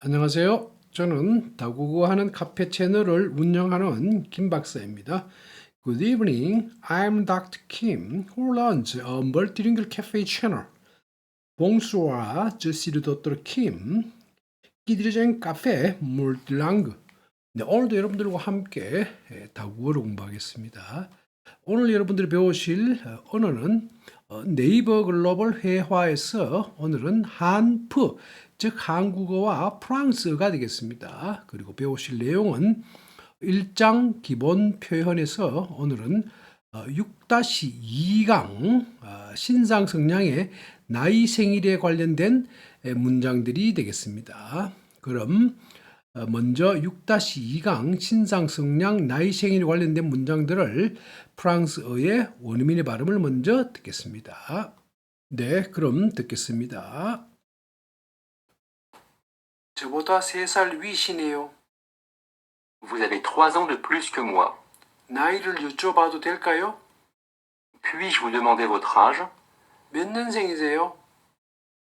안녕하세요. 저는 다국어 하는 카페 채널을 운영하는 김 박사입니다. Good evening. I'm Dr. Kim, who runs a multilingual cafe channel. Bonsoir, je suis le Dr. Kim, qui dirige un café multilingue. 네, 오늘도 여러분들과 함께 예, 다국어를 공부하겠습니다. 오늘 여러분들이 배우실 어, 언어는 어, 네이버 글로벌 회화에서 오늘은 한프, 즉 한국어와 프랑스어가 되겠습니다. 그리고 배우실 내용은 1장 기본 표현에서 오늘은 6-2강 어, 신상 성량의 나이 생일에 관련된 에, 문장들이 되겠습니다. 그럼 어, 먼저 6-2강 신상 성량 나이 생일에 관련된 문장들을 프랑스어의 원어민의 발음을 먼저 듣겠습니다. 네, 그럼 듣겠습니다. 저보다 3살 위시네요. Vous avez trois ans de plus que moi. 나이를 여쭤봐도 될까요? Puis-je vous demander votre âge 몇 년생이세요?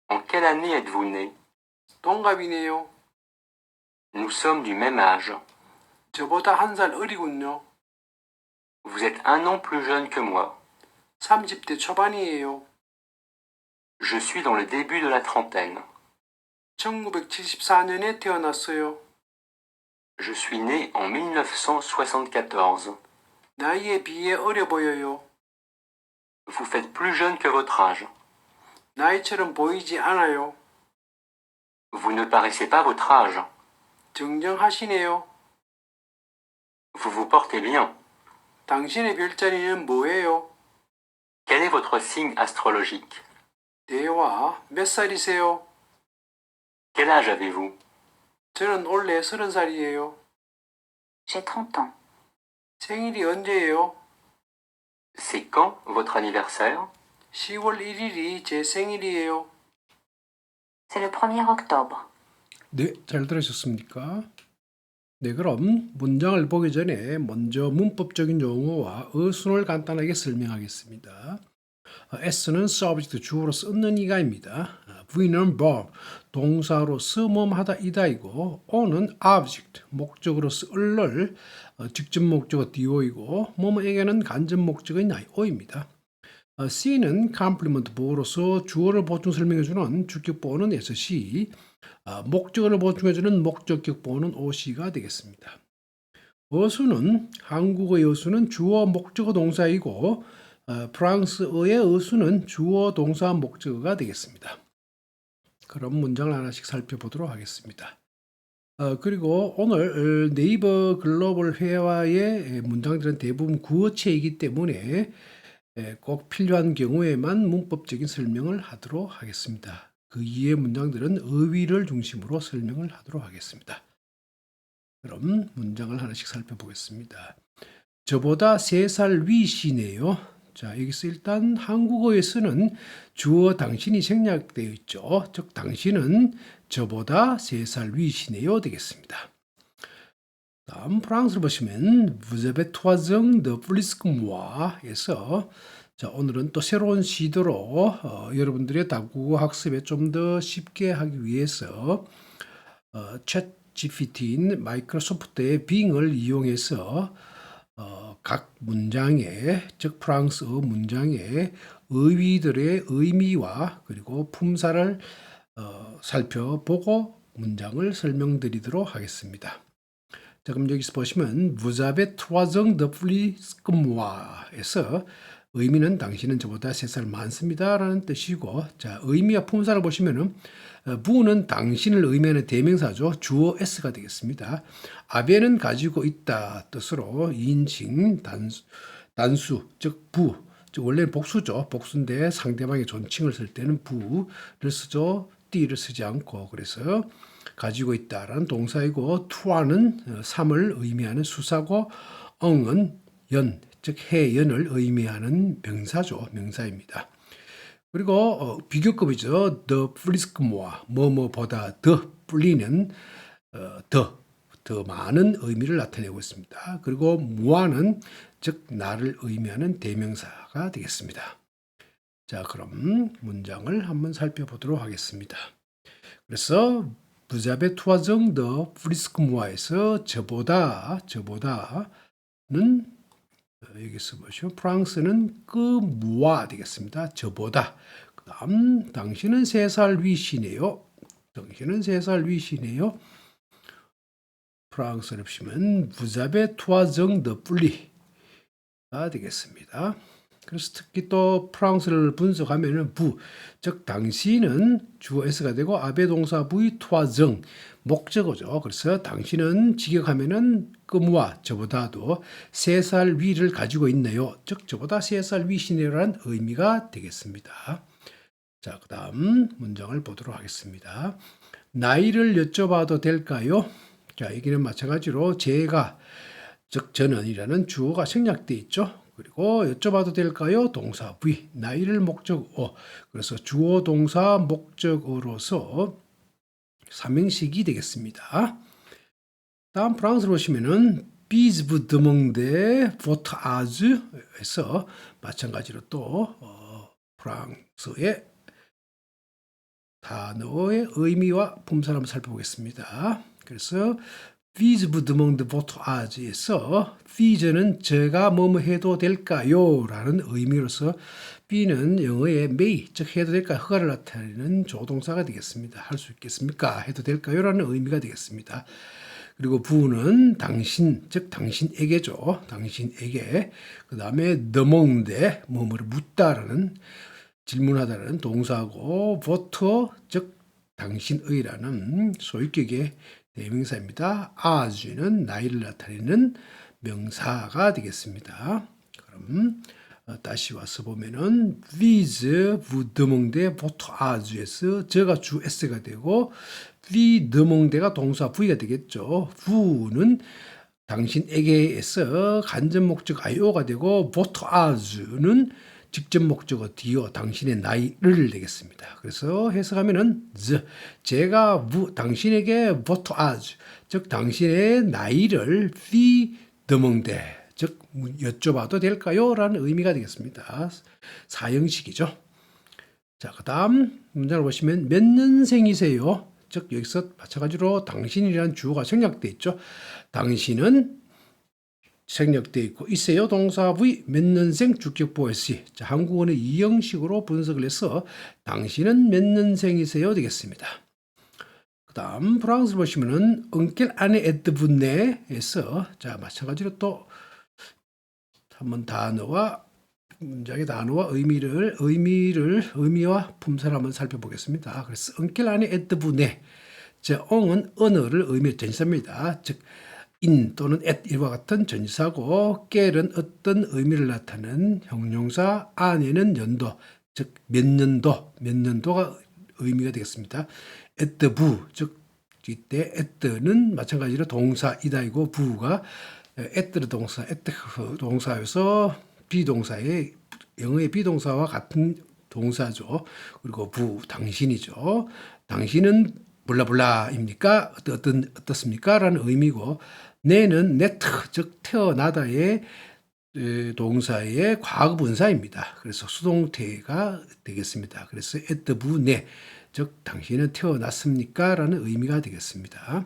En quelle année êtes-vous né 동갑이네요. Nous sommes du même âge. 저보다 한 살 어리군요. Vous êtes un an plus jeune que moi. 30대 초반이에요. Je suis dans le début de la trentaine. 1974년에 태어났어요. Je suis né en 1974. 나이에 비해 어려 보여요. Vous faites plus jeune que votre âge. 나이처럼 보이지 않아요. Vous ne paraissez pas votre âge. 정정하시네요. Vous vous portez bien. 당신의 별자리는 뭐예요? Quel est votre signe astrologique 대화 몇 살이세요? Quel âge avez-vous 저는 올해 서른 살이에요. J'ai 30 ans. 생일이 언제예요? C'est quand votre anniversaire 10월 1일이 제 생일이에요. C'est le 1er octobre. 네, 잘 들으셨습니까? 네, 그럼 문장을 보기 전에 먼저 문법적인 용어와 어순을 간단하게 설명하겠습니다. 어, S는 subject 주어로 쓰는 이가입니다. 어, V는 verb 동사로서 뭐하다 이다이고 O는 object 목적으로서 을을 어, 직접 목적어 do이고 뭐뭐에게는 간접 목적인 o입니다. 어, C는 complement 보어로서 주어를 보충 설명해주는 주격 보어는 SC, 아, 목적어를 보충해주는 목적격 보어는 OC가 되겠습니다. 어수는 한국어의 어수는 주어 목적어 동사이고 어, 프랑스어의 어수는 주어 동사 목적어가 되겠습니다. 그럼 문장을 하나씩 살펴보도록 하겠습니다. 어, 그리고 오늘 어, 네이버 글로벌 회화의 문장들은 대부분 구어체이기 때문에 에, 꼭 필요한 경우에만 문법적인 설명을 하도록 하겠습니다. 그 이외의 문장들은 어휘를 중심으로 설명을 하도록 하겠습니다. 그럼 문장을 하나씩 살펴보겠습니다. 저보다 3살 위시네요. 자, 여기서 일단 한국어에서는 주어 당신이 생략되어 있죠. 즉, 당신은 저보다 3살 위시네요. 되겠습니다. 다음 프랑스를 보시면 plus que moi.에서 자, 오늘은 또 새로운 시도로 어, 여러분들의 다국어 학습에 좀 더 쉽게 하기 위해서 어, 챗 GPT인 마이크로소프트의 빙을 이용해서 어, 각 문장의 즉 프랑스어 문장의 어휘들의 의미와 그리고 품사를 어, 살펴보고 문장을 설명드리도록 하겠습니다. 자, 그럼 여기서 보시면 plus que moi.에서 의미는 당신은 저보다 세 살 많습니다라는 뜻이고, 자 의미와 품사를 보시면은 어, 부는 당신을 의미하는 대명사죠. 주어 s가 되겠습니다. 아베는 가지고 있다 뜻으로 인칭 단수, 단수 즉 부, 즉 원래는 복수죠. 복수인데 상대방의 존칭을 쓸 때는 부를 쓰죠. 띠를 쓰지 않고 그래서 가지고 있다라는 동사이고 투아는 삼을 의미하는 수사고 엉은 연, 즉 해연을 의미하는 명사죠. 명사입니다. 그리고 어, 비교급이죠. the friskmoa 뭐뭐보다 더 불리는 어, 더, 더 많은 의미를 나타내고 있습니다. 그리고 모아는 즉 나를 의미하는 대명사가 되겠습니다. 자, 그럼 문장을 한번 살펴보도록 하겠습니다. 그래서 부자베 투아정 더 프리스크모아에서 저보다 저보다는 어, 여기서 보시면 프랑스는 그 무아 되겠습니다. 저보다 그 다음 당신은 세 살 위시네요. 당신은 세 살 위시네요. 프랑스를 보시면 부자베 투아정 더 플리가 되겠습니다. 그래서 특히 또 프랑스를 분석하면은 부, 즉 당신은 주어 s가 되고 아베 동사 부의 투아정 목적어죠. 그래서 당신은 직역하면은 그무와 저보다도 세 살 위를 가지고 있네요. 즉 저보다 세 살 위시네요라는 의미가 되겠습니다. 자, 그다음 문장을 보도록 하겠습니다. 나이를 여쭤봐도 될까요? 자, 여기는 마찬가지로 제가 즉 저는이라는 주어가 생략돼 있죠. 그리고 여쭤봐도 될까요? 동사 V 나이를 목적어 그래서 주어 동사 목적어로서 삼행식이 되겠습니다. 다음 프랑스로 보시면은 비즈 부드몽데 보트 아즈에서 마찬가지로 또 어, 프랑스의 단어의 의미와 품사를 한번 살펴보겠습니다. 그래서 비즈 부드몽드 보트 아즈에서 비즈는 제가 뭐뭐 해도 될까요? 라는 의미로서 B는 영어의 may, 즉 해도 될까 허가를 나타내는 조동사가 되겠습니다. 할 수 있겠습니까? 해도 될까요? 라는 의미가 되겠습니다. 그리고 부는 당신, 즉 당신에게죠. 당신에게. 그 다음에 너몽데 뭐뭐를 묻다라는 질문하다라는 동사고 보터 즉 당신의라는 소유격의 대명사입니다. 아주는 나이를 나타내는 명사가 되겠습니다. 그럼 어, 다시 와서 보면은 with 부드몽대 보토 아주에서 저가 주 s가 되고 v 드몽대가 동사 v가 되겠죠. v는 당신에게에서 간접 목적 i오가 되고 보토 아주는 직접 목적어 디오 당신의 나이를 되겠습니다. 그래서 해석하면은 the, 제가 무, 당신에게 보토 아주 즉 당신의 나이를 피 드몽대 즉 여쭤봐도 될까요? 라는 의미가 되겠습니다. 사형식이죠. 자, 그 다음 문장을 보시면 몇 년생이세요? 즉 여기서 마찬가지로 당신이라는 주어가 생략돼 있죠. 당신은 생략돼 있고 있어요 동사 V 몇 년생 주격 보였시 자 한국어는 이 형식으로 분석을 해서 당신은 몇 년생이세요 되겠습니다. 그 다음 프랑스 보시면은 은켈 안에 에드 분네에서 자 마찬가지로 또 한번 단어와 문장의 단어와 의미를 의미를 의미와 품사를 한번 살펴보겠습니다. 그래서 은켈 안에 에드 분네 자 엉은 언어를 의미 전사입니다. 즉인 또는 at 이와 같은 전치사고 깰은 어떤 의미를 나타내는 형용사 안에는 연도 즉 몇 년도 몇 년도가 의미가 되겠습니다. at 부 즉 이때 at는 마찬가지로 동사이다이고 부가 at 동사 at 동사여서 비동사의 영어의 비동사와 같은 동사죠. 그리고 부 당신이죠. 당신은 블라블라입니까? 어떤, 어떤 어떻습니까? 라는 의미고 내는 네트 즉 태어나다의 에, 동사의 과거 분사입니다. 그래서 수동태가 되겠습니다. 그래서 at 부네 즉 당신은 태어났습니까? 라는 의미가 되겠습니다.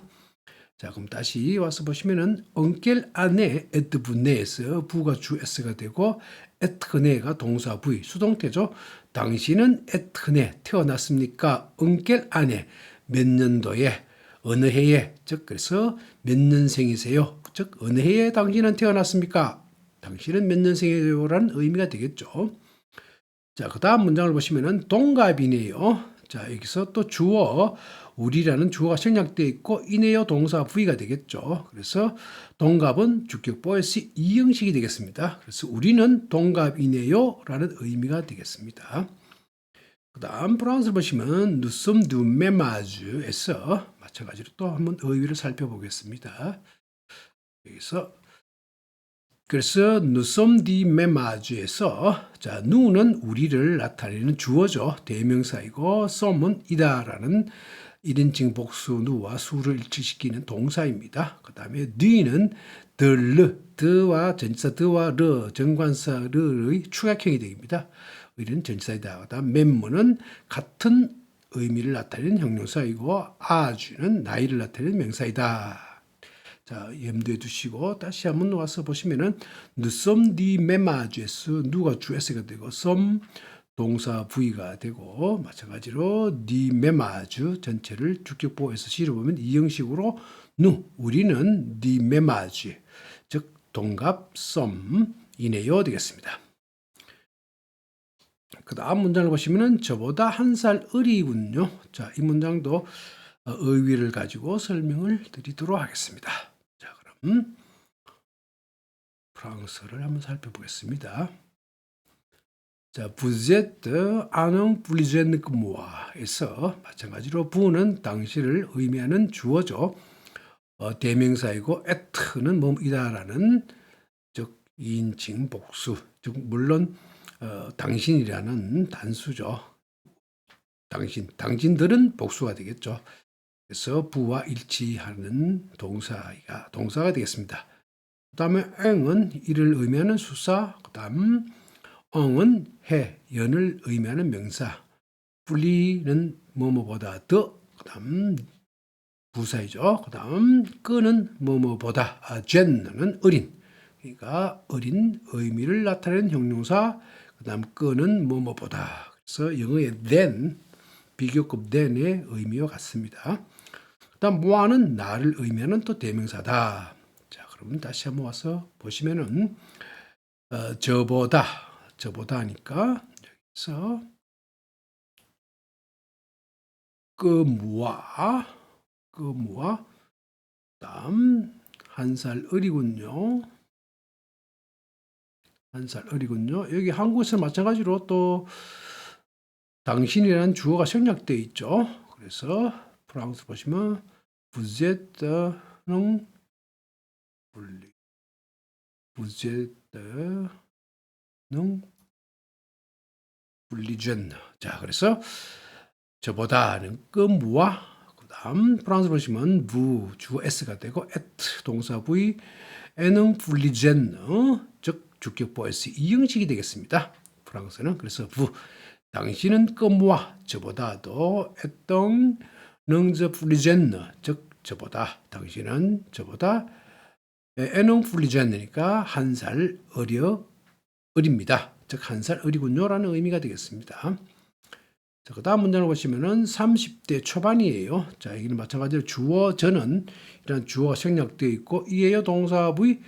자, 그럼 다시 와서 보시면은 언겔 안에 at 부네에서 부가 주 s가 되고 그네가 동사 v 수동태죠. 당신은 그네 태어났습니까? 언겔 안에 몇 년도에 어느 해에 즉 그래서 몇 년생이세요? 즉 어느 해에 당신은 태어났습니까? 당신은 몇 년생이세요라는 의미가 되겠죠. 자, 그다음 문장을 보시면은 동갑이네요. 자, 여기서 또 주어 우리라는 주어가 생략되어 있고 이네요 동사 V가 되겠죠. 그래서 동갑은 주격 보에시 이 형식이 되겠습니다. 그래서 우리는 동갑이네요라는 의미가 되겠습니다. 그 다음 프랑스를 보시면 누썸 두 메마주에서 마찬가지로 또 한번 의의를 살펴보겠습니다. 여기서 그래서 누썸 디 메마주에서 자 누는 우리를 나타내는 주어죠 대명사이고 썸은 이다라는 1인칭 복수 누와 수를 일치시키는 동사입니다. 그 다음에 뒤는 덜르 드와 전치사 드와 르 정관사 르의 추격형이 됩니다. 이런 전치사이다. 그 다음 멤머는 같은 의미를 나타내는 형용사이고 아주는 나이를 나타내는 명사이다. 자, 염두에 두시고 다시 한번 와서 보시면은 nous sommes des ménages 누가 주어가 되고 some 동사 부위가 되고 마찬가지로 디 메마주 전체를 주격보에서 시로 보면 이 형식으로 누 우리는 디 메마주 즉 동갑 썸이네요 되겠습니다. 그 다음 문장을 보시면은 저보다 한 살 어리군요. 자, 이 문장도 어, 의위를 가지고 설명을 드리도록 하겠습니다. 자, 그럼 프랑스어를 한번 살펴보겠습니다. 자, plus jeune que moi.에서 마찬가지로 부는 당시를 의미하는 주어죠. 어, 대명사이고 et는 뭐이다라는 즉 인칭 복수. 즉 물론 어, 당신이라는 단수죠. 당신, 당신들은 복수가 되겠죠. 그래서 부와 일치하는 동사가 동사가 되겠습니다. 그다음에 앵은 이를 의미하는 수사. 그다음 엉은 해, 연을 의미하는 명사. 뿌리는 뭐뭐보다 더. 그 다음 부사이죠. 그 다음 끄는 뭐뭐보다. 아, 젠는 어린. 그러니까 어린 의미를 나타내는 형용사. 그 다음 끄는 뭐뭐보다. 그래서 영어의 than 비교급 than의 의미와 같습니다. 그 다음 뭐하는 나를 의미하는 또 대명사다. 자, 그러면 다시 한번 와서 보시면은 어, 저보다 저보다 하니까 여기서 그무와 그무와 다음 한 살 어리군요. 한 살 어리군요. 여기 한국에서 마찬가지로 또 당신이라는 주어가 생략되어 있죠. 그래서 프랑스 보시면 êtes-는 분리 êtes-는 분리전. 자, 그래서 저보다는 끔무와 그다음 프랑스 보시면 부 주어 s가 되고 et 동사 v 에는 분리전 즉 주격보 s 이 형식이 되겠습니다. 프랑스는 그래서 부 당신은 끔무와 저보다도 했던 능저 분리전 즉 저보다 당신은 저보다 에는 분리전이니까 한 살 어려 어립니다. 즉 한 살 어리군요라는 의미가 되겠습니다. 자, 그 다음 문장을 보시면은 30대 초반이에요. 자, 여기는 마찬가지로 주어 저는 이런 주어가 생략되어 있고 이에요 동사 부위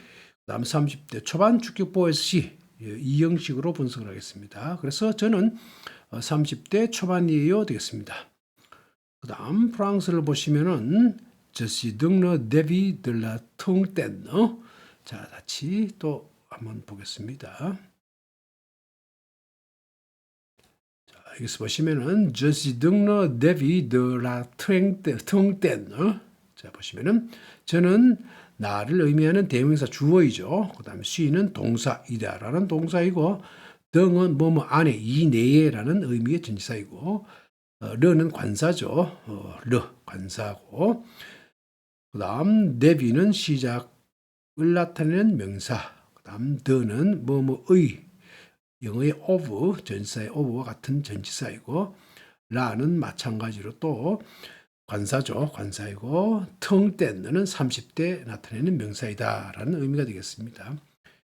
그다음 30대 초반 주격보 SC 이 형식으로 분석을 하겠습니다. 그래서 저는 30대 초반이에요 되겠습니다. 그 다음 프랑스를 보시면은 donc le début de la trentaine. 자, 같이 또 한번 보겠습니다. 여기서 보시면은 Je suis la trentaine. 자, 보시면은 저는 나를 의미하는 대명사 주어이죠. 그다음에 she는 동사이다라는 동사이고 등은 뭐뭐 안에 이 내에라는 의미의 전치사이고 어, 르는 관사죠. 어, 르 관사고 그다음 데비는 시작을 나타내는 명사. 그다음 더는 뭐뭐의 영어의 of 전치사의 of와 같은 전치사이고 라는 마찬가지로 또 관사죠. 관사이고 텅때는 30대 나타내는 명사이다라는 의미가 되겠습니다.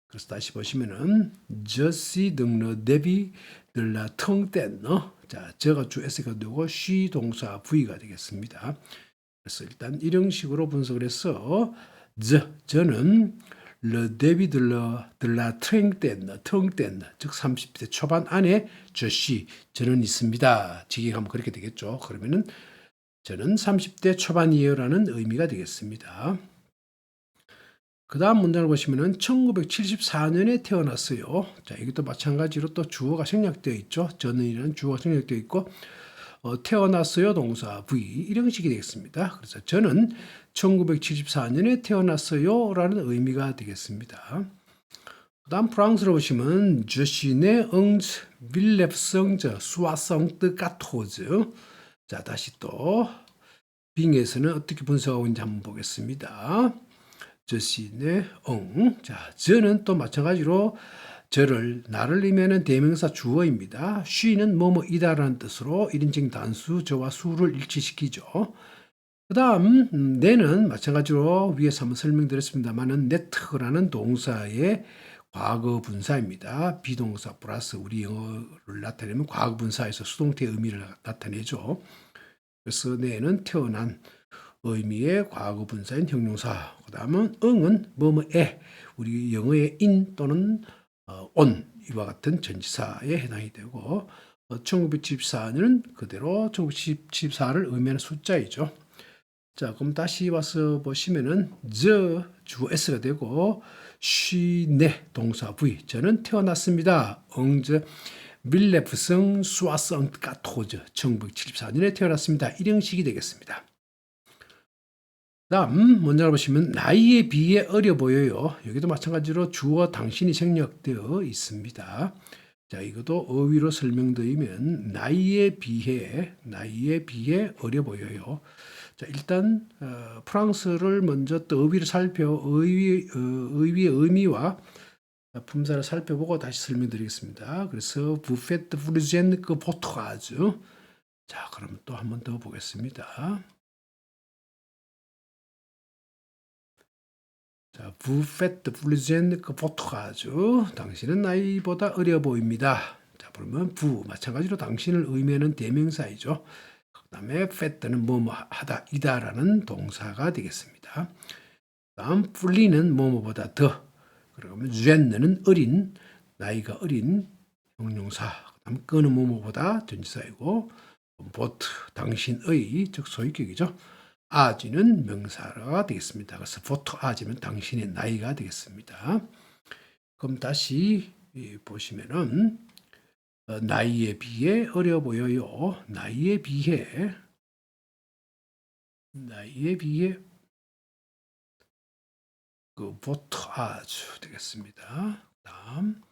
그래서 다시 보시면은 저시 등러 대비 들라 텅때너 자 저가 주 S가 되고 쉬 동사 V가 되겠습니다. 그래서 일단 이런 식으로 분석을 해서 저 저는 르 데비 들러 들라 트랭때너 텅때너 즉 30대 초반 안에 저시 저는 있습니다. 직역하면 그렇게 되겠죠. 그러면은 저는 30대 초반이에요라는 의미가 되겠습니다. 그 다음 문장을 보시면은 1974년에 태어났어요. 자, 이것도 마찬가지로 또 주어가 생략되어 있죠. 저는이라는 주어가 생략되어 있고, 어, 태어났어요. 동사 V. 이런 식이 되겠습니다. 그래서 저는 1974년에 태어났어요. 라는 의미가 되겠습니다. 그 다음 프랑스로 보시면, 저시네 응즈 빌렙성저 수아성뜨 까토즈. 자, 다시 또 빙에서는 어떻게 분석하고 있는지 한번 보겠습니다. 저시네 응. 자, 저는 또 마찬가지로 저를 나를 의미하는 대명사 주어입니다. 쉬는 뭐뭐이다라는 뜻으로 1인칭 단수 저와 수를 일치시키죠. 그 다음 음, 내는 마찬가지로 위에서 한번 설명드렸습니다만은 네트라는 동사의 과거 분사입니다. 비동사 플러스 우리 영어를 나타내면 과거 분사에서 수동태의 의미를 나타내죠. 그래서 내는 태어난 의미의 과거 분사인 형용사. 그 다음은 응은 뭐뭐에 우리 영어의 in 또는 어, on 이와 같은 전치사에 해당이 되고 어, 1974년은 그대로 1974를 의미하는 숫자이죠. 자, 그럼 다시 와서 보시면은 the 주어 s가 되고 she 네 동사 v 저는 태어났습니다. 엉저 밀레프성 수아성 까토즈 1974년에 태어났습니다. 일형식이 되겠습니다. 다음 문장을 보시면 나이에 비해 어려 보여요. 여기도 마찬가지로 주어 당신이 생략되어 있습니다. 자, 이것도 어휘로 설명드리면 나이에 비해 나이에 비해 어려 보여요. 자, 일단 어, 프랑스를 먼저 또 어휘를 살펴 어휘 어, 의미의 의미와 품사를 살펴보고 다시 설명드리겠습니다. 그래서 부페트 프루젠 그 포토가즈. 자, 그럼 또 한 번 더 보겠습니다. 자, 부페트 프루젠 그 포토가즈. 당신은 나이보다 어려 보입니다. 자, 그러면 부 마찬가지로 당신을 의미하는 대명사이죠. 그다음에 페트는 뭐뭐 하다 이다라는 동사가 되겠습니다. 다음 풀리는 뭐뭐보다 더 그러면 젠는 어린 나이가 어린 형용사 그다음 끄는 뭐뭐보다 전치사이고 보트 당신의 즉 소유격이죠. 아지는 명사가 되겠습니다. 그래서 보트 아지는 당신의 나이가 되겠습니다. 그럼 다시 이 보시면은 어, 나이에 비해 어려 보여요. 나이에 비해 나이에 비해 그 보트 아주 되겠습니다. 다음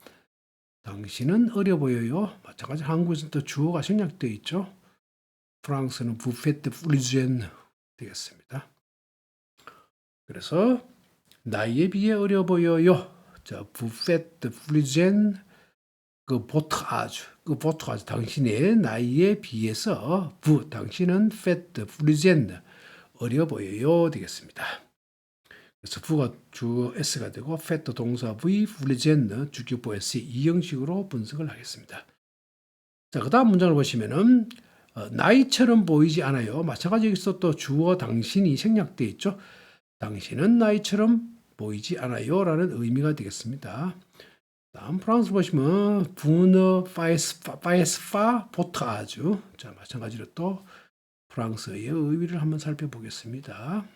당신은 어려 보여요. 마찬가지 한국에서는 또 주어가 생략되어 있죠. 프랑스는 부페트 플리젠 되겠습니다. 그래서 나이에 비해 어려 보여요. 자, 부페트 플리젠 그 보트아주, 그 보트아주 당신의 나이에 비해서 부 당신은 페트 플리젠 어려 보여요 되겠습니다. 그래서 부가 주어 s가 되고 페트 동사 v 플리젠 주격보 s 이 형식으로 분석을 하겠습니다. 자, 그다음 문장을 보시면은 어, 나이처럼 보이지 않아요. 마찬가지 여기서 또 주어 당신이 생략되어 있죠. 당신은 나이처럼 보이지 않아요라는 의미가 되겠습니다. 다음 프랑스 보시면 부너 파이스파 보트아주 자 마찬가지로 또 프랑스의 의미를 한번 살펴보겠습니다.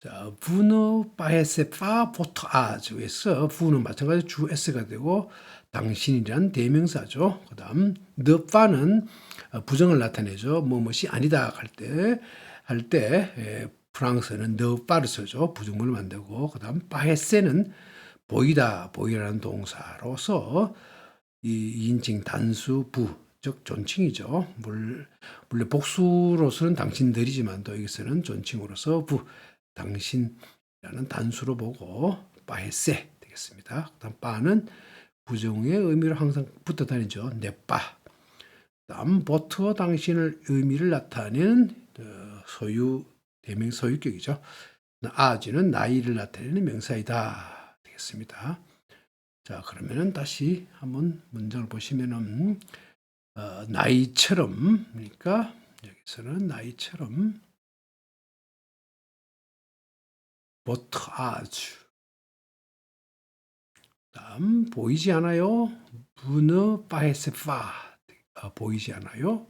자 부너 파이스파 보트 아주에서 부는 마찬가지 주 s가 되고 당신이란 대명사죠. 그다음 the 파는 부정을 나타내죠. 뭐뭇이 아니다 할 때 할때 빠를 써죠. 부정문을 만들고 그다음 파헤세는 보이다 보이라는 동사로서 이 인칭 단수 부 즉 존칭이죠. 물, 물론 복수로서는 당신들이지만 또 여기서는 존칭으로서 부 당신이라는 단수로 보고 파헤세 되겠습니다. 그다음 빠는 부정의 의미를 항상 붙어 다니죠. 내빠. 다음 보트와 당신을 의미를 나타내는 어, 소유 대명 소유격이죠. 아지는 나이를 나타내는 명사이다 되겠습니다. 자 그러면은 다시 한번 문장을 보시면은 어, 나이처럼 그러니까 여기서는 나이처럼 보트 아주 다음 보이지 않아요? 부너 파헤세파 어, 보이지 않아요?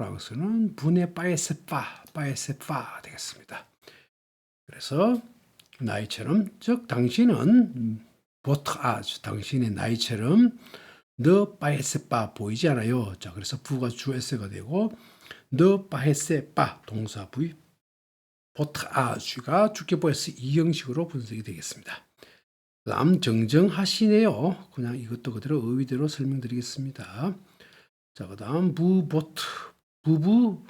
프랑스는 분의 파에세파, 파에세파 되겠습니다. 그래서 나이처럼 즉 당신은 보트아즈 당신의 나이처럼 너 파에세파 보이지 않아요. 자 그래서 부가 주에세가 되고 너 파에세파 동사 부위 보트아즈가 주격보에서 이 형식으로 분석이 되겠습니다. 다음 정정하시네요. 그냥 이것도 그대로 의의대로 설명드리겠습니다. 자, 그 다음 부보트 부부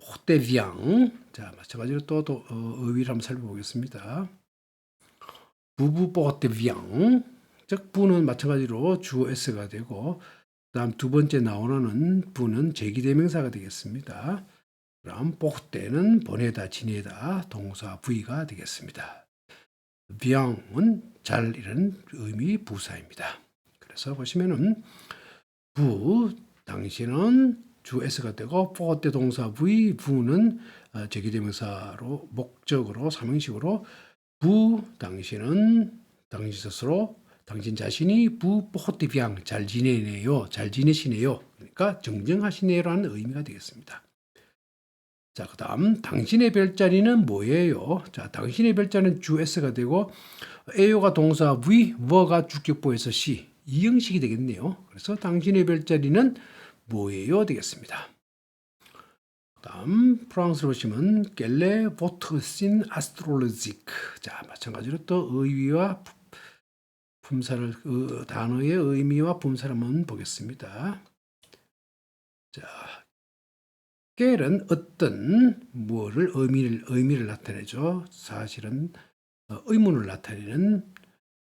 호대비앙. 자, 마찬가지로 또, 또 어, 의위를 한번 살펴보겠습니다. 부부뽀대비앙. 즉 부는 마찬가지로 주어 s가 되고 그다음 두 번째 나오는 부는 제기대명사가 되겠습니다. 그럼 뽀대는 보내다 지내다 동사 부위가 되겠습니다. 비앙은 잘 이런 의미 부사입니다. 그래서 보시면은 부 당신은 주 s가 되고 포때 동사 v 부는 어, 제기대명사로 목적으로 삼형식으로 부 당신은 당신 스스로 당신 자신이 부 포테비앙 잘 지내네요 잘 지내시네요 그러니까 정정하시네요라는 의미가 되겠습니다. 자 그다음 당신의 별자리는 뭐예요? 자 당신의 별자리는 주 s가 되고 에요가 동사 v 뭐가 주격보에서 시이 형식이 되겠네요. 그래서 당신의 별자리는 뭐예요? 되겠습니다. 다음 프랑스로 보시면 겔레 보트신 아스트롤로지크 자 마찬가지로 또 의미와 품- 품사를 그 단어의 의미와 품사를 한번 보겠습니다. 자 겔은 어떤 무엇을 의미를 의미를 나타내죠. 사실은 어, 의문을 나타내는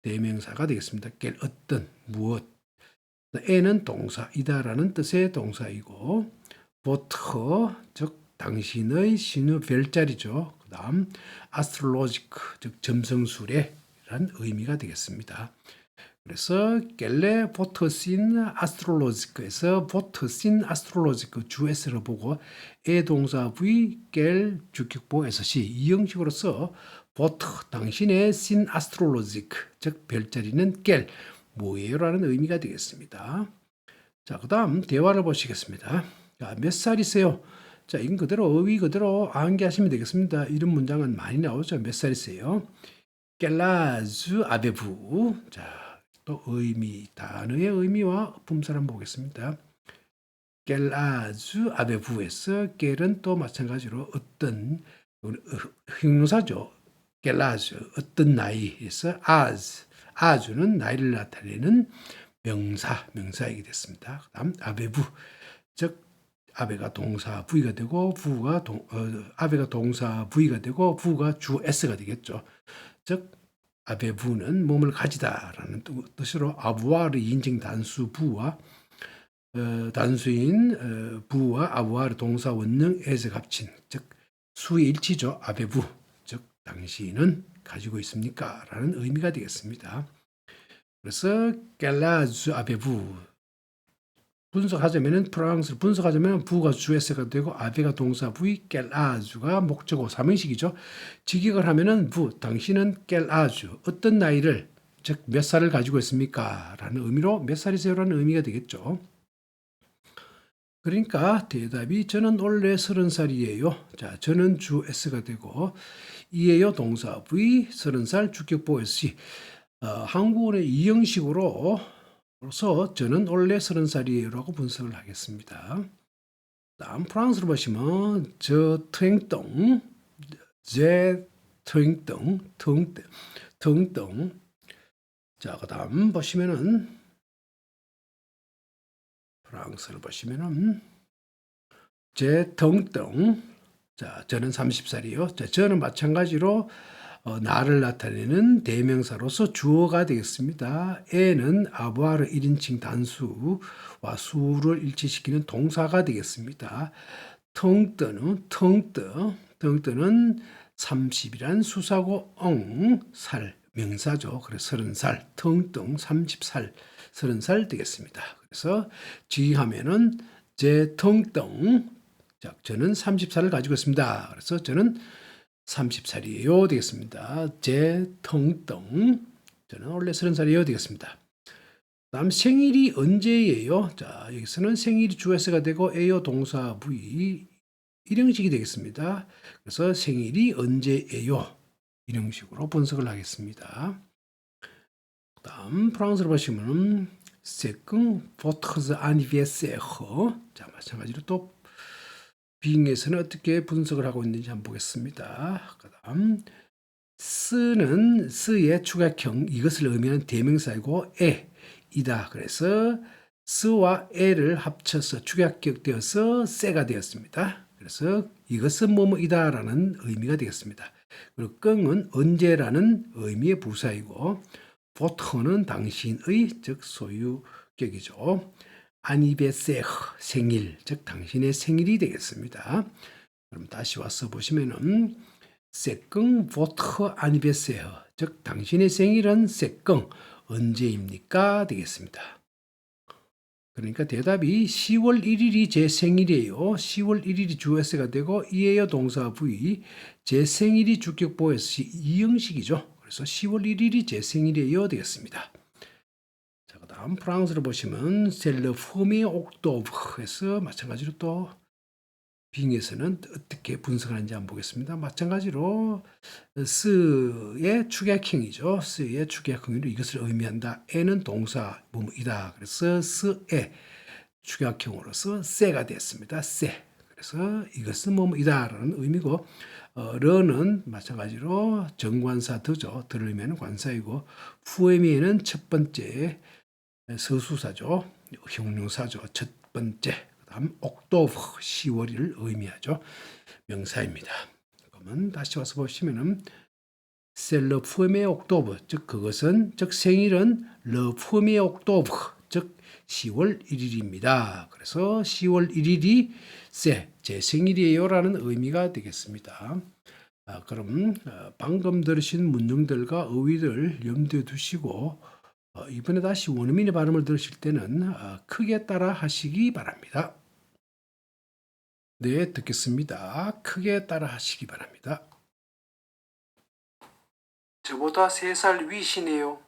대명사가 되겠습니다. 깰 어떤 무엇 에는 동사이다라는 뜻의 동사이고 보트 즉 당신의 신의 별자리죠. 그 다음 아스트롤로지크 즉 점성술에란 의미가 되겠습니다. 그래서 겔레 보트신 아스트롤로지크에서 보트신 아스트롤로지크 주에서를 보고 에 동사 v 겔 주격보에서 시 이 형식으로서 보트 당신의 신 아스트롤로지크 즉 별자리는 깰 뭐예요 라는 의미가 되겠습니다. 자, 그 다음 대화를 보시겠습니다. 자, 몇 살이세요? 자, 이건 그대로 어휘 그대로 암기하시면 되겠습니다. 이런 문장은 많이 나오죠. 몇 살이세요? 깰라즈 아베부. 자, 또 의미 단어의 의미와 품사를 한번 보겠습니다. 깰라즈 아베부에서 깰은 또 마찬가지로 어떤 형용사죠. 깰라즈 어떤 나이에서 as 아주는 나이를 나타내는 명사 명사이게 됐습니다. 그 다음 아베부 즉 아베가 동사 부위가 되고 부가 동 어, 아베가 동사 부위가 되고 부가 주 s가 되겠죠. 즉 아베부는 몸을 가지다라는 뜻- 뜻으로 아부아르 인증 단수 부와 어, 단수인 어, 부와 아부아르 동사 원능 에서 합친 즉 수의 일치죠. 아베부 즉 당신은 가지고 있습니까? 라는 의미가 되겠습니다. 그래서 갤라즈 아베부 분석하자면은 프랑스 분석하자면 부가 주에서가 되고 아베가 동사 부이 갤라즈가 목적어 삼형식이죠. 직역을 하면은 부 당신은 갤라즈 어떤 나이를 즉 몇 살을 가지고 있습니까? 라는 의미로 몇 살이세요라는 의미가 되겠죠. 그러니까 대답이 저는 원래 서른 살이에요. 자, 저는 주 s가 되고 이에요 동사 v 서른 살 주격보 s 어, 한국어의 이 형식으로 서 저는 원래 서른 살이에요라고 분석을 하겠습니다. 다음 프랑스로 보시면 저 퉁덩 제 퉁덩 퉁덩 퉁덩 자 그다음 보시면은 프랑스를 보시면은 제 덩덩 자 저는 30살이요. 자 저는 마찬가지로 어, 나를 나타내는 대명사로서 주어가 되겠습니다. 에는 아부아르 1인칭 단수와 수를 일치시키는 동사가 되겠습니다. 텅뜨는 텅뜨 텅뜨는 30이란 수사고 엉, 살 명사죠. 그래서 30살, 텅텅 30살, 30살 되겠습니다. 그래서 지하면은 제 텅텅 자, 저는 30살을 가지고 있습니다. 그래서 저는 30살이에요 되겠습니다. 제 텅텅 저는 원래 30살이에요 되겠습니다. 다음 생일이 언제예요? 자 여기서는 생일이 주어서가 되고 에요 동사 V 일형식이 되겠습니다. 그래서 생일이 언제예요? 일형식으로 분석을 하겠습니다. 다음 프랑스로 보시면 세컨 포트즈 아니베세허 자 마찬가지로 또 빙에서는 어떻게 분석을 하고 있는지 한번 보겠습니다. 그다음 쓰는 쓰의 추가형 이것을 의미하는 대명사이고 에 이다. 그래서 쓰와 에를 합쳐서 축약격 되어서 세가 되었습니다. 그래서 이것은 뭐뭐이다라는 의미가 되겠습니다. 그리고 끙은 언제라는 의미의 부사이고 보트는 당신의 즉 소유격이죠. 아니베세흐 생일 즉 당신의 생일이 되겠습니다. 그럼 다시 와서 보시면은 세끙 보트 아니베세흐 즉 당신의 생일은 세끙 언제입니까 되겠습니다. 그러니까 대답이 10월 1일이 제 생일이에요. 10월 1일이 주어가 되고 이에요 동사 부위 제 생일이 주격 보에서 이형식이죠. 그래서 10월 1일이 제 생일이에요 되겠습니다. 자, 그다음 프랑스를 보시면 셀러 포미 옥토브에서 마찬가지로 또 빙에서는 어떻게 분석하는지 한번 보겠습니다. 마찬가지로 스의 축약형이죠. 스의 축약형으로 이것을 의미한다. 에는 동사 뭐뭐이다. 그래서 스의 축약형으로서 세가 됐습니다. 세. 그래서 이것은 뭐뭐이다라는 의미고 어, 러는 마찬가지로 정관사 더죠. 의미하는 관사이고 후에미에는 첫 번째 서수사죠. 형용사죠. 첫 번째. 그다음 옥토브 10월을 의미하죠. 명사입니다. 그러면 다시 와서 보시면은 셀러 푸메 옥토브 즉 그것은 즉 생일은 러 푸메 옥토브 즉 10월 1일입니다. 그래서 10월 1일이 세, 제 생일이에요라는 의미가 되겠습니다. 아, 그럼 어, 방금 들으신 문장들과 어휘들 염두에 두시고 어, 이번에 다시 원어민의 발음을 들으실 때는 어, 크게 따라 하시기 바랍니다. 네, 듣겠습니다. 크게 따라 하시기 바랍니다. 저보다 3살 위시네요.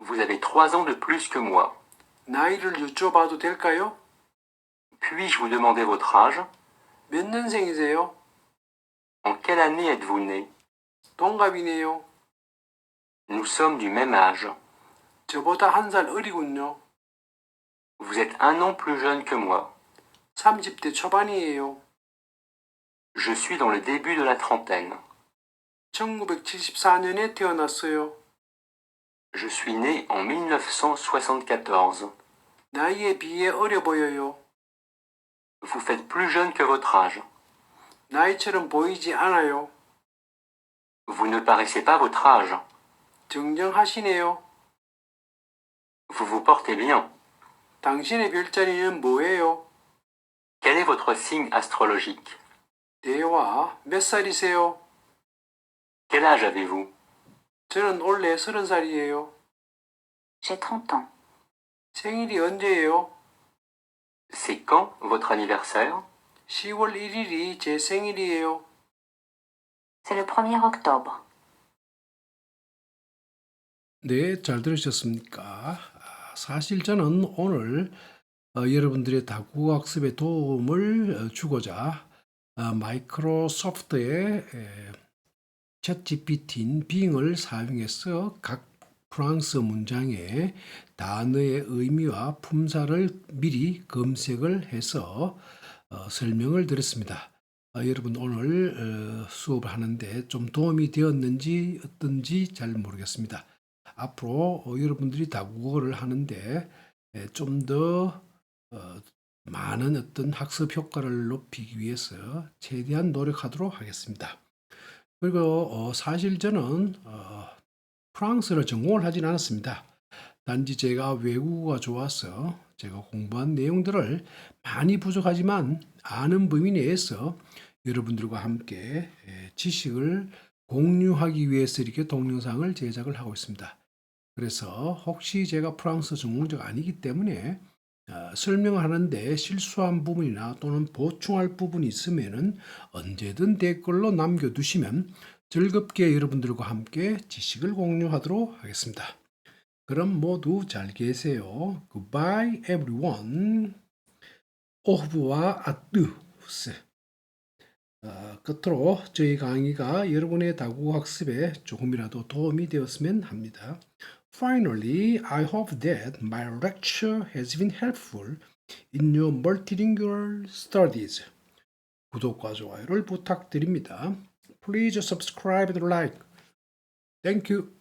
Vous avez trois ans de plus que moi. 나이를 여쭤봐도 될까요? Puis-je vous demander votre âge 몇 년생이세요? En quelle année êtes-vous né 동갑이네요. Nous sommes du même âge. 저보다 한 살 어리군요. Vous êtes un an plus jeune que moi. 30대 초반이에요. Je suis dans le début de la trentaine. 1974년에 태어났어요. Je suis né en 1974. 나이에 비해 어려 보여요. Vous faites plus jeune que votre âge. 나이처럼 보이지 않아요. Vous ne paraissez pas votre âge. 정정하시네요. Vous vous portez bien. 당신의 별자리는 뭐예요? Quel est votre signe astrologique 대화 몇 살이세요? Quel âge avez-vous 저는 올해 서른 살이에요. J'ai 30 ans. 생일이 언제예요? C'est quand votre anniversaire 10월 1일이 제 생일이에요. C'est le 1er octobre. 네, 잘 들으셨습니까? 아, 사실 저는 오늘 어, 여러분들의 다국어 학습에 도움을 어, 주고자 어, 마이크로소프트의 에, 챗 GPT인 빙을 사용해서 각 프랑스 문장의 단어의 의미와 품사를 미리 검색을 해서 어, 설명을 드렸습니다. 아, 여러분 오늘 어, 수업을 하는데 좀 도움이 되었는지 어떤지 잘 모르겠습니다. 앞으로 어, 여러분들이 다국어를 하는데 좀더 어, 많은 어떤 학습 효과를 높이기 위해서 최대한 노력하도록 하겠습니다. 그리고 어, 사실 저는 어, 프랑스를 전공을 하진 않았습니다. 단지 제가 외국어가 좋아서 제가 공부한 내용들을 많이 부족하지만 아는 범위 내에서 여러분들과 함께 에, 지식을 공유하기 위해서 이렇게 동영상을 제작을 하고 있습니다. 그래서 혹시 제가 프랑스 전공자가 아니기 때문에 어, 설명을 하는데 실수한 부분이나 또는 보충할 부분이 있으면은 언제든 댓글로 남겨두시면 즐겁게 여러분들과 함께 지식을 공유하도록 하겠습니다. 그럼 모두 잘 계세요. Goodbye everyone. 오브와 아뚜스. 어, 끝으로 저희 강의가 여러분의 다국어 학습에 조금이라도 도움이 되었으면 합니다. Finally, I hope that my lecture has been helpful in your multilingual studies. 구독과 좋아요를 부탁드립니다. Please subscribe and like. Thank you.